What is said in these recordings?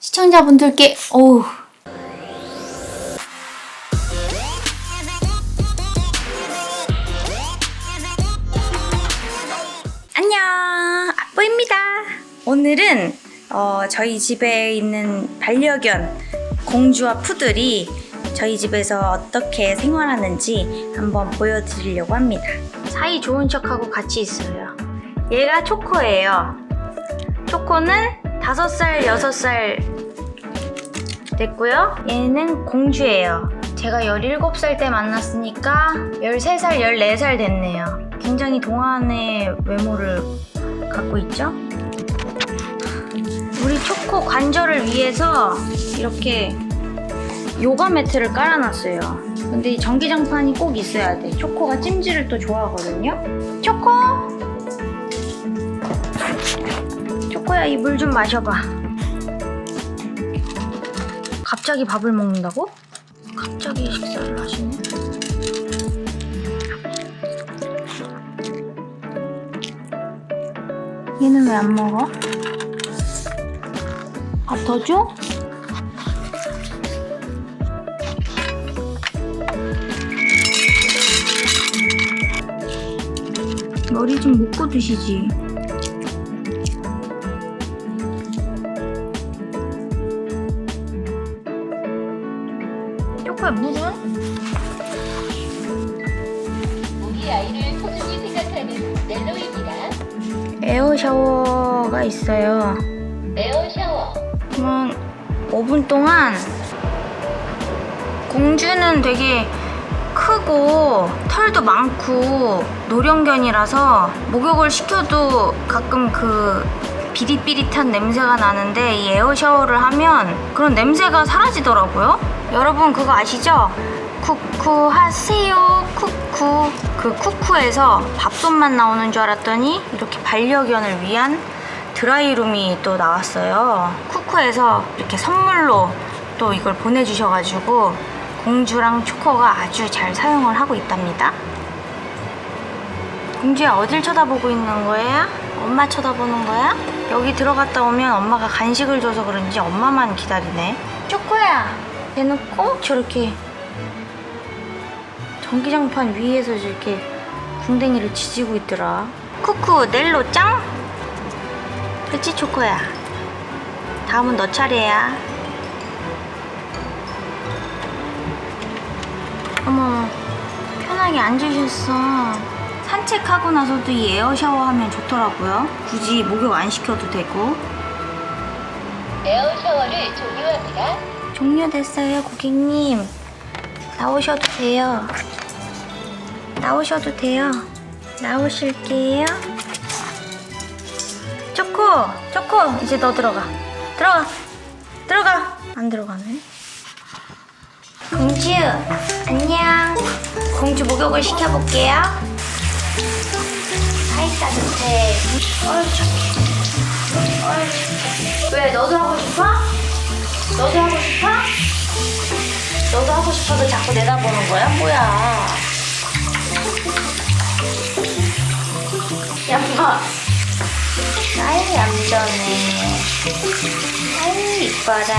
시청자분들께 어우 안녕, 아뽀입니다. 오늘은 어, 저희 집에 있는 반려견 공주와 푸들이 저희 집에서 어떻게 생활하는지 한번 보여드리려고 합니다. 사이 좋은 척하고 같이 있어요. 얘가 초코예요. 초코는 5살, 6살 됐고요. 얘는 공주예요. 제가 17살 때 만났으니까 13살, 14살 됐네요. 굉장히 동안의 외모를 갖고 있죠? 우리 초코 관절을 위해서 이렇게 요가 매트를 깔아놨어요. 근데 이 전기장판이 꼭 있어야 돼. 초코가 찜질을 또 좋아하거든요. 초코! 초코야, 이 물 좀 마셔봐. 갑자기 밥을 먹는다고? 갑자기 식사를 하시네. 얘는 왜 안 먹어? 밥 더 줘? 머리 좀 묶고 드시지. 초코야 물은? 우리 아이를 소중히 생각하는 넬로입니다. 에어 샤워가 있어요. 에어 샤워. 그러면 5분 동안 공주는 되게 크고 털도 많고 노령견이라서 목욕을 시켜도 가끔 그 비릿비릿한 냄새가 나는데 이 에어 샤워를 하면 그런 냄새가 사라지더라고요. 여러분 그거 아시죠? 쿠쿠 하세요 쿠쿠 그 쿠쿠에서 밥솥만 나오는 줄 알았더니 이렇게 반려견을 위한 드라이룸이 또 나왔어요. 쿠쿠에서 이렇게 선물로 또 이걸 보내주셔가지고 공주랑 초코가 아주 잘 사용을 하고 있답니다. 공주야 어딜 쳐다보고 있는 거야? 엄마 쳐다보는 거야? 여기 들어갔다 오면 엄마가 간식을 줘서 그런지 엄마만 기다리네. 초코야, 얘는 꼭 저렇게 전기장판 위에서 이렇게 궁뎅이를 지지고 있더라. 쿠쿠 넬로 짱! 그치 초코야 다음은 너 차례야 어머 편하게 앉으셨어 산책하고 나서도 이 에어 샤워하면 좋더라고요 굳이 목욕 안 시켜도 되고 에어 샤워를 종료합니다. 종료됐어요 고객님. 나오셔도 돼요. 나오셔도 돼요. 나오실게요. 초코 초코 이제 너 들어가. 들어가. 들어가. 안 들어가네. 공주 안녕. 공주 목욕을 시켜볼게요. 아이 따뜻해 착해 왜 너도 하고 싶어? 너도 하고 싶어? 너도 하고 싶어도 자꾸 내다보는 거야? 뭐야? 야마. 아이 얌전해. 아이 이뻐라.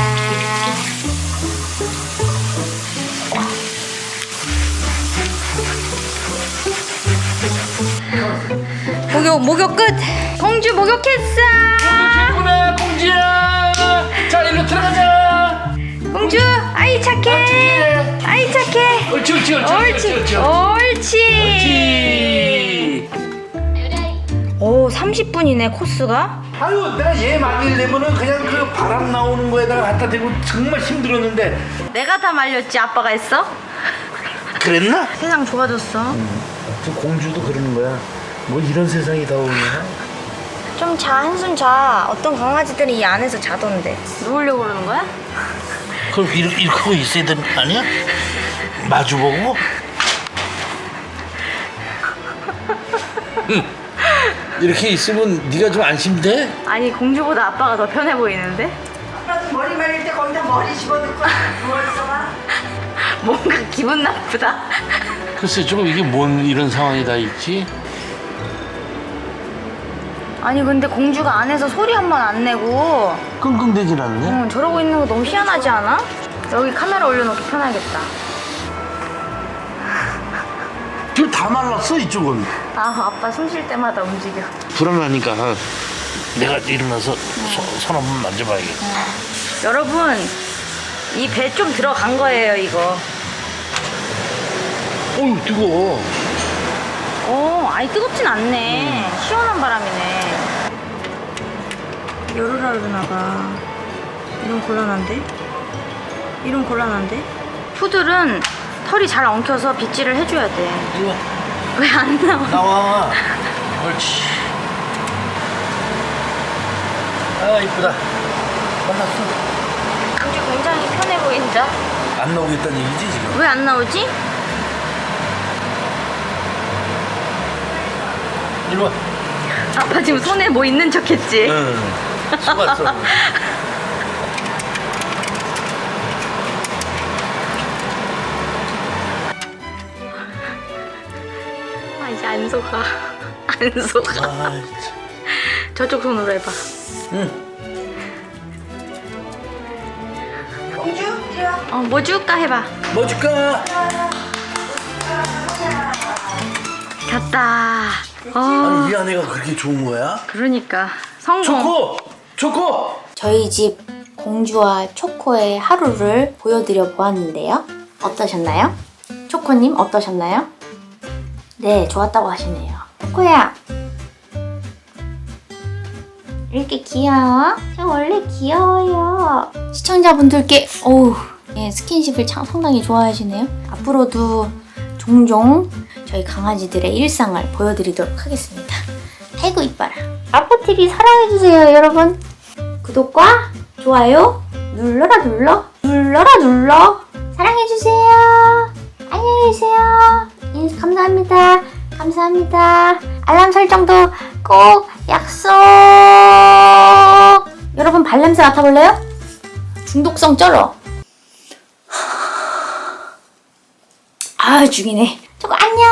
목욕 목욕 끝. 공주 목욕했어. 최고다 공주야 자 일로 들어가자 공주 아이 착해. 착해. 아이 착해. 옳지 옳지 옳지 옳지 옳지 옳지 드라이. 오 30분이네 코스가? 아유 내가 얘 말리려면은 그냥 그 바람 나오는 거에다가 갖다 대고 정말 힘들었는데. 내가 다 말렸지 아빠가 했어? 그랬나? 세상 좋아졌어. 저 공주도 그러는 거야. 뭐 이런 세상이 다 오냐 좀 자 한숨 자 어떤 강아지들이 이 안에서 자던데 누우려고 그러는 거야? 그럼 이렇게, 이렇게 하고 있어야 되는 거 아니야? 마주보고? 응. 이렇게 있으면 네가 좀 안심돼? 아니 공주보다 아빠가 더 편해 보이는데? 아빠도 머리 말릴 때 거기다 머리 집어넣고 누워있어봐. 뭔가 기분 나쁘다 글쎄 조금 이게 뭔 이런 상황이 다 있지? 아니 근데 공주가 안에서 소리 한 번 안 내고 끙끙대질 않네. 응, 저러고 있는 거 너무 희한하지 않아? 여기 카메라 올려놓기 편하겠다. 귤다 말랐어 이쪽은. 아 아빠 숨 쉴 때마다 움직여. 불안하니까 내가 일어나서 손, 손 한번 만져봐야겠다. 여러분 이 배 좀 들어간 거예요 이거. 어우 뜨거워. 어, 아니 뜨겁진 않네. 시원한 바람이네. 열으라 그러나 봐. 이런 곤란한데? 이런 곤란한데? 푸들은 털이 잘 엉켜서 빗질을 해줘야 돼. 이거 왜 안 나와? 나와. 옳지. 아 이쁘다. 만났어. 공주 굉장히 편해 보인다. 안 나오겠다는 얘기지 지금. 왜 안 나오지? 이리 와. 아빠 지금 손에 뭐 있는 척했지? 응. 속았어. 아 이제 안 속아. 안 속아. 아, 참. 저쪽 손으로 해봐. 응. 공주 이리 와. 어, 뭐 줄까 해봐. 뭐 줄까? 됐다. 어, 아니 이 안에가 그렇게 좋은 거야? 그러니까 성공. 초코, 초코. 저희 집 공주와 초코의 하루를 보여드려 보았는데요. 어떠셨나요? 초코님 어떠셨나요? 네, 좋았다고 하시네요. 초코야. 이렇게 귀여워? 저 원래 귀여워요. 시청자분들께 어우, 예, 스킨십을 참 상당히 좋아하시네요. 앞으로도 종종 저희 강아지들의 일상을 보여드리도록 하겠습니다. 아이고 이뻐라. 아포TV 사랑해주세요 여러분. 구독과 좋아요 눌러라 눌러 눌러라 눌러. 사랑해주세요. 안녕히 계세요. 인- 감사합니다. 감사합니다. 알람 설정도 꼭 약속. 여러분 발냄새 맡아볼래요? 중독성 쩔어. 아 죽이네. 저거 안녕